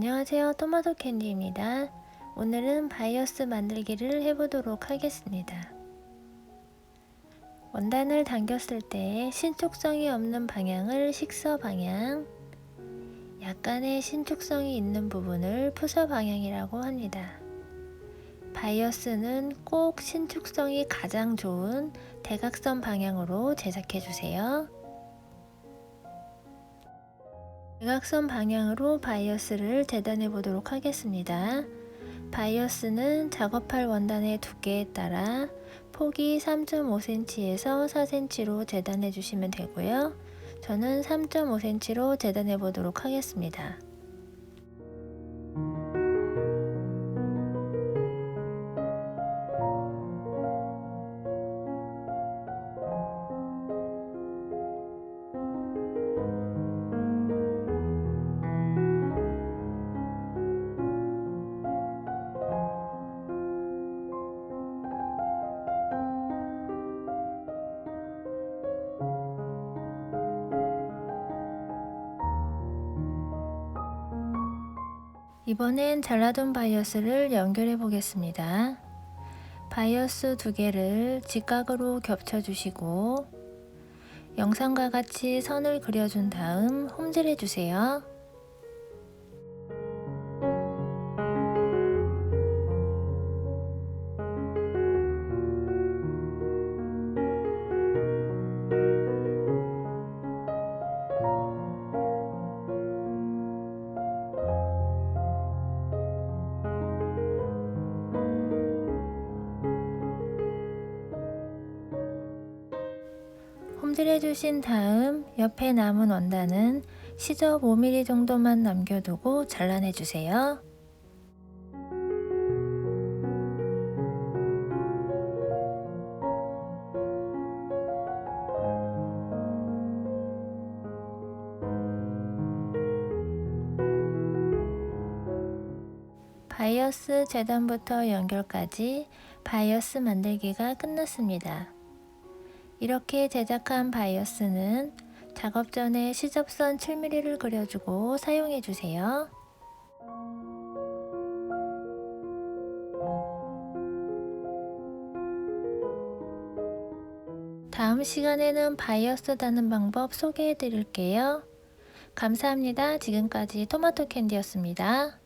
안녕하세요. 토마토 캔디입니다. 오늘은 바이어스 만들기를 해보도록 하겠습니다. 원단을 당겼을 때 신축성이 없는 방향을 식서 방향, 약간의 신축성이 있는 부분을 푸서 방향이라고 합니다. 바이어스는 꼭 신축성이 가장 좋은 대각선 방향으로 제작해 주세요. 대각선 방향으로 바이어스를 재단해 보도록 하겠습니다. 바이어스는 작업할 원단의 두께에 따라 폭이 3.5cm에서 4cm로 재단해 주시면 되고요. 저는 3.5cm로 재단해 보도록 하겠습니다. 이번엔 잘라둔 바이어스를 연결해 보겠습니다. 바이어스 두 개를 직각으로 겹쳐 주시고 영상과 같이 선을 그려준 다음 홈질해 주세요. 홈질해 주신 다음 옆에 남은 원단은 시접 5mm 정도만 남겨두고 잘라내 주세요. 바이어스 재단부터 연결까지 바이어스 만들기가 끝났습니다. 이렇게 제작한 바이어스는 작업 전에 시접선 7mm를 그려주고 사용해 주세요. 다음 시간에는 바이어스 다는 방법 소개해 드릴게요. 감사합니다. 지금까지 토마토 캔디였습니다.